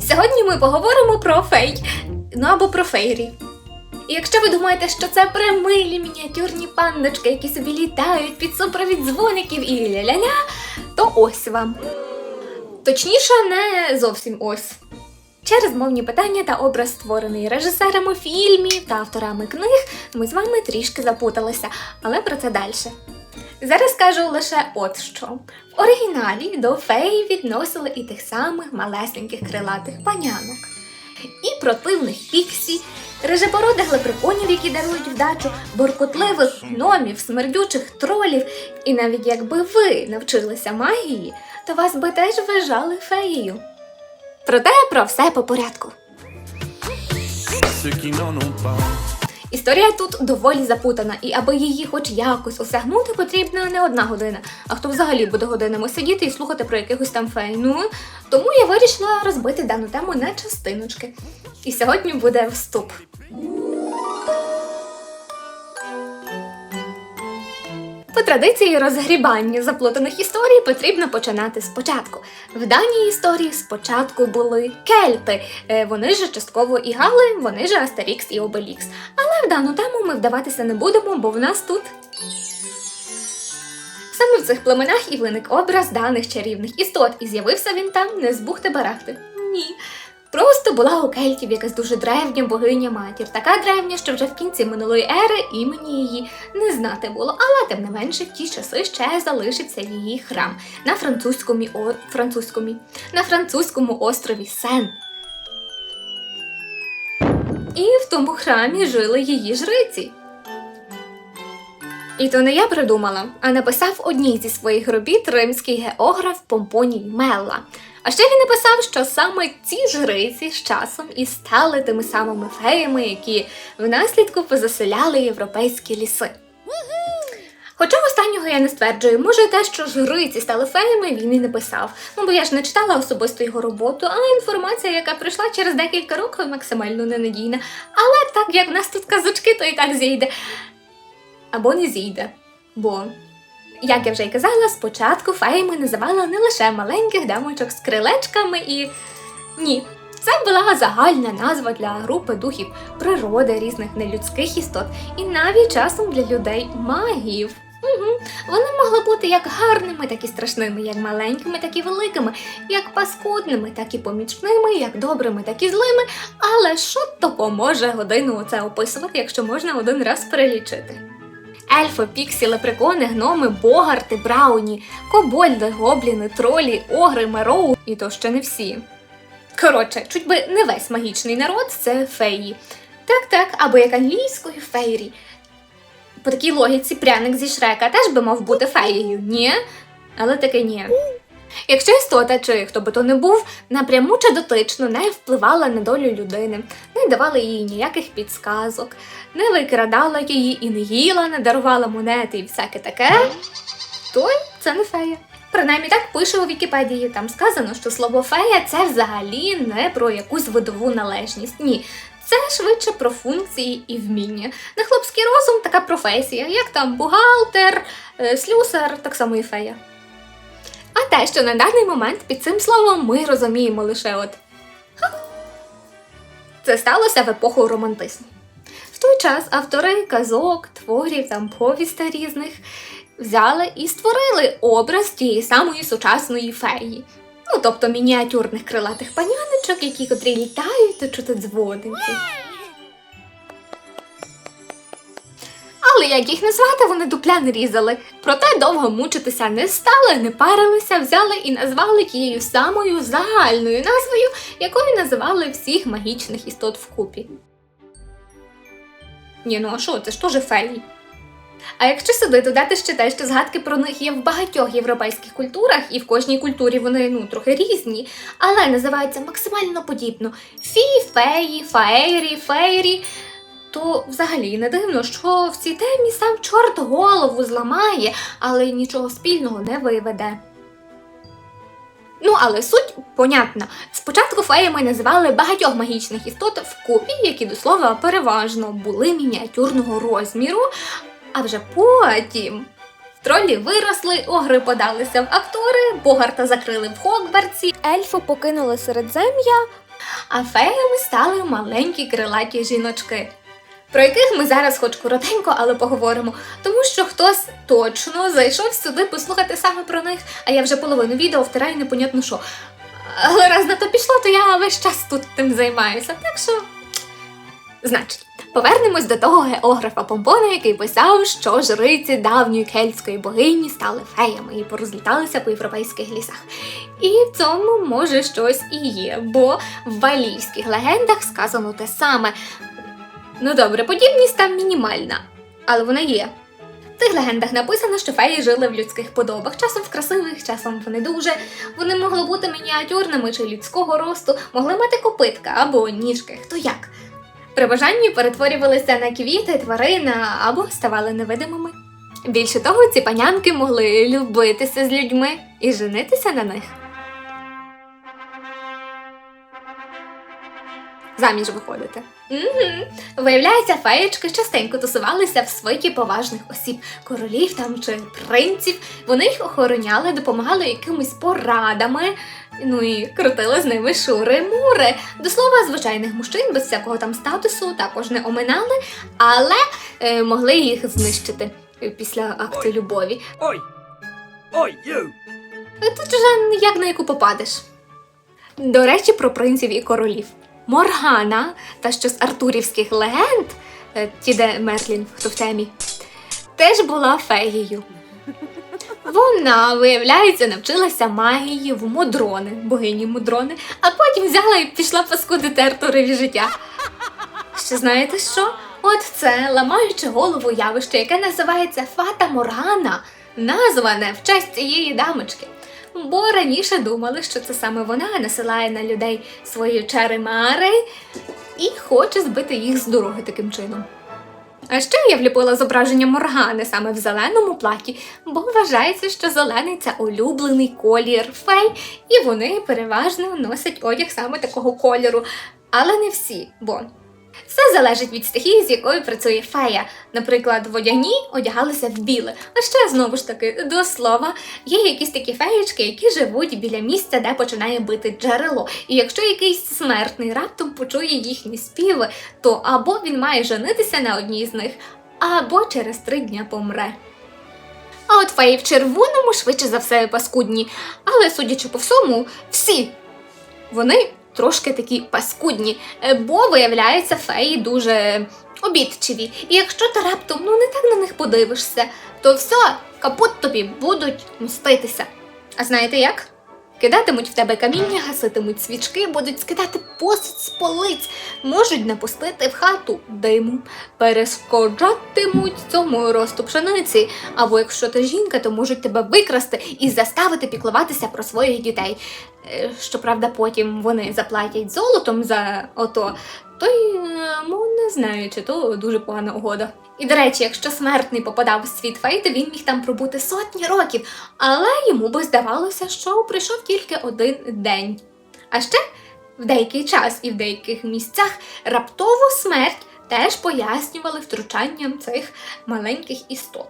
Сьогодні ми поговоримо про фей, ну або про фейрі. І якщо ви думаєте, що це примилі мініатюрні пандочки, які собі літають під супровід дзвоників і ля-ля-ля, то ось вам. Точніше, не зовсім ось. Через мовні питання та образ, створений режисерами фільмів та авторами книг, ми з вами трішки запуталися, але про це далі. Зараз скажу лише от що. В оригіналі до феї відносили і тих самих малесеньких крилатих панянок, і противних піксі, режепородих лепреконів, які дарують вдачу, буркотливих гномів, смердючих тролів. І навіть якби ви навчилися магії, то вас би теж вважали феєю. Проте про все по порядку. Історія тут доволі запутана, і аби її хоч якось осягнути, потрібна не одна година. А хто взагалі буде годинами сидіти і слухати про якихось там фей? Ну тому я вирішила розбити дану тему на частиночки. І сьогодні буде вступ. По традиції розгрібання заплутаних історій потрібно починати спочатку. В даній історії спочатку були кельти. Е, Вони ж частково і Гали, вони ж Астерікс і Обелікс. Але в дану тему ми вдаватися не будемо, бо в нас тут. Саме в цих племенах і виник образ даних чарівних істот, і з'явився він там не з бухти барахти. Ні. Просто була у кельтів якась дуже древня богиня матір, така древня, що вже в кінці минулої ери імені її не знати було, але тим не менше в ті часи ще залишився її храм на французькому, о, французькому, на французькому острові Сен. І в тому храмі жили її жриці. І то не я придумала, а написав одній зі своїх робіт римський географ Помпоній Мелла. А ще він написав, що саме ці жриці з часом і стали тими самими феями, які внаслідку позаселяли європейські ліси. Хоча останнього я не стверджую, може те, що жриці стали феями, він і не писав. Ну бо я ж не читала особисто його роботу, а інформація, яка прийшла через декілька років, максимально ненадійна. Але так як в нас тут казочки, то і так зійде. Або не зійде. Бо, як я вже й казала, спочатку феями називали не лише маленьких дамочок з крилечками і. Ні. Це була загальна назва для групи духів природи різних нелюдських істот і навіть часом для людей магів. Угу. Вони могли бути як гарними, так і страшними, як маленькими, так і великими, як паскудними, так і помічними, як добрими, так і злими. Але що допоможе годину це описувати, якщо можна один раз перелічити? Ельфи, піксі, лепрекони, гноми, богарти, брауні, кобольди, гобліни, тролі, огри, мероу і то ще не всі. Коротше, чуть би не весь магічний народ це феї. Так, так, або як англійською фейрі. По такій логіці пряник зі Шрека теж би мав бути феєю, ні? Але таке ні. Якщо істота, чи хто би то не був, напряму чи дотично не впливала на долю людини, не давала їй ніяких підсказок, не викрадала її і не їла, не дарувала монети і всяке таке, то це не фея. Принаймні так пише у Вікіпедії. Там сказано, що слово фея це взагалі не про якусь видову належність. Ні. Це швидше про функції і вміння. На хлопський розум така професія, як там бухгалтер, е, слюсар, так само і фея. Те, що на даний момент під цим словом ми розуміємо лише от. Це сталося в епоху романтизму. В той час автори казок, творів там повістей різних взяли і створили образ тієї самої сучасної феї. Ну, тобто мініатюрних крилатих паняночок, які котрі літають та чути дзвоники. Але як їх назвати, вони дупля не різали. Проте довго мучитися не стали, не парилися, взяли і назвали тією самою загальною назвою, якою називали всіх магічних істот вкупі. Ні, ну а що, це ж теж феї. А якщо сюди додати ще те, що згадки про них є в багатьох європейських культурах, і в кожній культурі вони ну трохи різні, але називаються максимально подібно фі, феї, фаері, фейрі, то взагалі не дивно, що в цій темі сам чорт голову зламає, але нічого спільного не виведе. Ну, але суть понятна. Спочатку феями називали багатьох магічних істот вкупі, які до слова переважно були мініатюрного розміру, а вже потім Тролі виросли, огри подалися в актори, Богарта закрили в Хогвартсі, ельфи покинули середзем'я, а феями стали маленькі крилаті жіночки. Про яких ми зараз хоч коротенько, але поговоримо, тому що хтось точно зайшов сюди послухати саме про них, а я вже половину відео втираю непонятно що. Але раз на то пішло, то я весь час тут тим займаюся. Так що, значить, повернемось до того географа Помпона, який писав, що жриці давньої кельтської богині стали феями і порозліталися по європейських лісах. І в цьому може щось і є, бо в валійських легендах сказано те саме. Ну добре, подібність там мінімальна, але вона є. В тих легендах написано, що феї жили в людських подобах, часом в красивих, часом в не дуже. Вони могли бути мініатюрними чи людського росту, могли мати копитка або ніжки, хто як. При бажанні перетворювалися на квіти, тварини або ставали невидимими. Більше того, ці панянки могли любитися з людьми і женитися на них. Заміж виходити. Угу. Виявляється, феєчки частенько тусувалися в свиті поважних осіб, королів там чи принців. Вони їх охороняли, допомагали якимись порадами. Ну і крутили з ними шури-мури. До слова, звичайних мужчин без всякого там статусу також не оминали, але е, могли їх знищити е, після акту любові. Oi! Oi, you! Тут вже як на яку попадеш. До речі, про принців і королів. Моргана, та що з артурівських легенд, е, ті, де Мерлін, хто в темі, теж була феєю. Вона, виявляється, навчилася магії в Мудрони, богині Мудрони, а потім взяла і пішла паскудити Артурові життя. Ще знаєте що? От це ламаюче голову явище, яке називається Фата Моргана, назване в честь цієї дамочки. Бо раніше думали, що це саме вона насилає на людей свої чари-мари і хоче збити їх з дороги таким чином. А ще я вліпила зображення Моргани саме в зеленому платі, бо вважається, що зелений це улюблений колір фей, і вони переважно носять одяг саме такого кольору. Але не всі, бо все залежить від стихії, з якою працює фея. Наприклад, водяні одягалися в біле. А ще знову ж таки, до слова, є якісь такі феєчки, які живуть біля місця, де починає бити джерело. І якщо якийсь смертний раптом почує їхні співи, то або він має женитися на одній з них, або через три дня помре. А от феї в червоному швидше за все паскудні, але судячи по всьому, всі вони трошки такі паскудні, е, бо виявляється, феї дуже обідчиві. І якщо ти раптом ну не так на них подивишся, то все, капут тобі будуть мститися. А знаєте як? Кидатимуть в тебе каміння, гаситимуть свічки, будуть скидати посуд з полиць, можуть напустити в хату диму, перешкоджатимуть цьому росту пшениці. Або якщо ти жінка, то можуть тебе викрасти і заставити піклуватися про своїх дітей. Е, Щоправда, потім вони заплатять золотом за ото, то й е, ну, не знаю, чи то дуже погана угода. І до речі, якщо смертний попадав в світ фей, то він міг там пробути сотні років, але йому би здавалося, що прийшов тільки один день. А ще в деякий час і в деяких місцях раптову смерть теж пояснювали втручанням цих маленьких істот.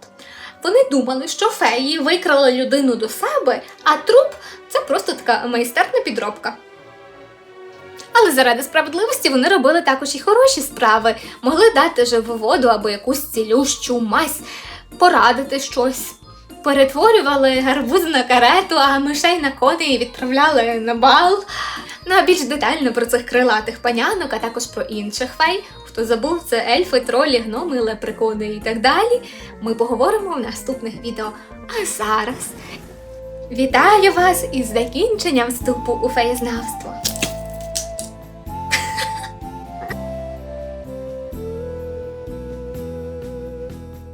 Вони думали, що феї викрали людину до себе, а труп це просто така майстерна підробка. Але заради справедливості вони робили також і хороші справи, могли дати живу воду або якусь цілющу мазь, порадити щось. Перетворювали гарбуз на карету, а мишей на коней відправляли на бал. Ну а більш детально про цих крилатих панянок, а також про інших фей, хто забув, це ельфи, тролі, гноми, лепрекони і так далі. Ми поговоримо в наступних відео. А зараз вітаю вас із закінченням вступу у феєзнавство.